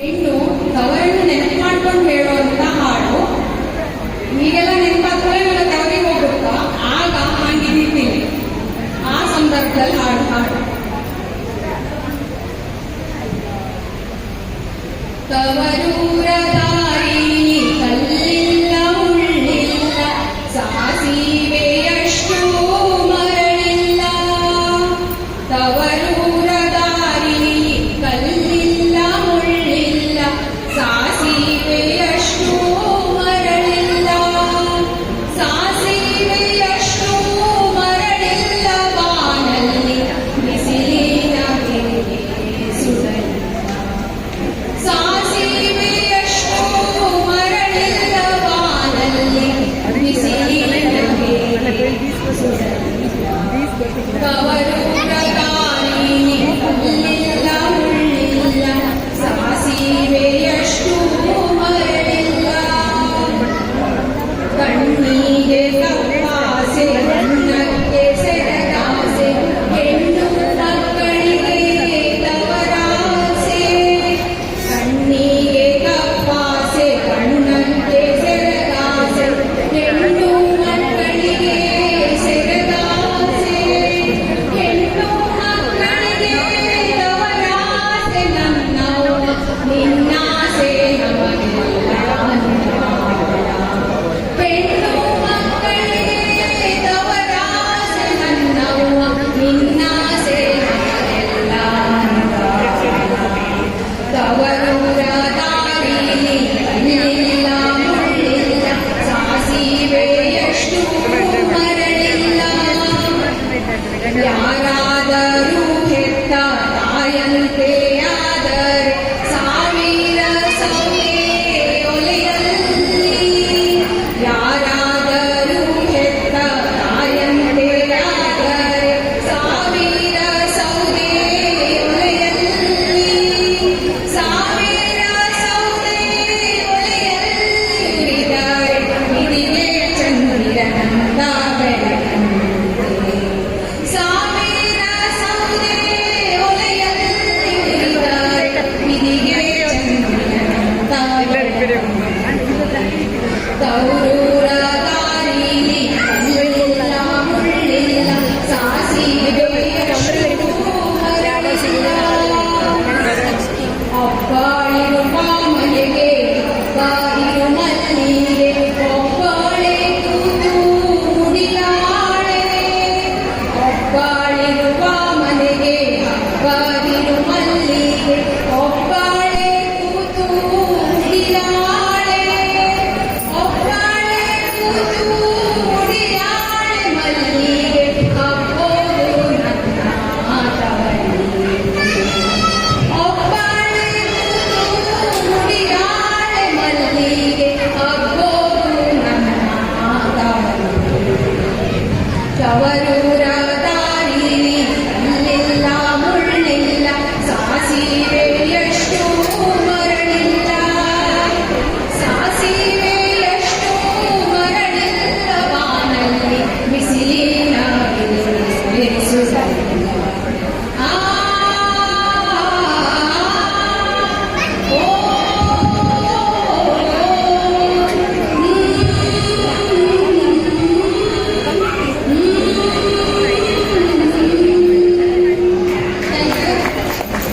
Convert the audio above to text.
ಹೆಣ್ಣು ತವರನ್ನು ನೆನಪು ಮಾಡ್ಕೊಂಡು ಹೇಳುವಂತ ಹಾಡು. ಈಗೆಲ್ಲ ನೆನಪಾದ್ರೆ ನನ್ನ ತವರಿಗೆ ಹೋಗುತ್ತಾ ಆಗ ಹಂಗಿದ್ದೀನಿ ಆ ಸಂದರ್ಭದಲ್ಲಿ ಹಾಡು ಹಾಡು. ತವರೂರ ದಾರಿ ಕಲ್ಲಿಲ್ಲ, ಉಳ್ಳಿಲ್ಲ ಸಾಸಿವೆಯಷ್ಟು తీసుకొచ్చి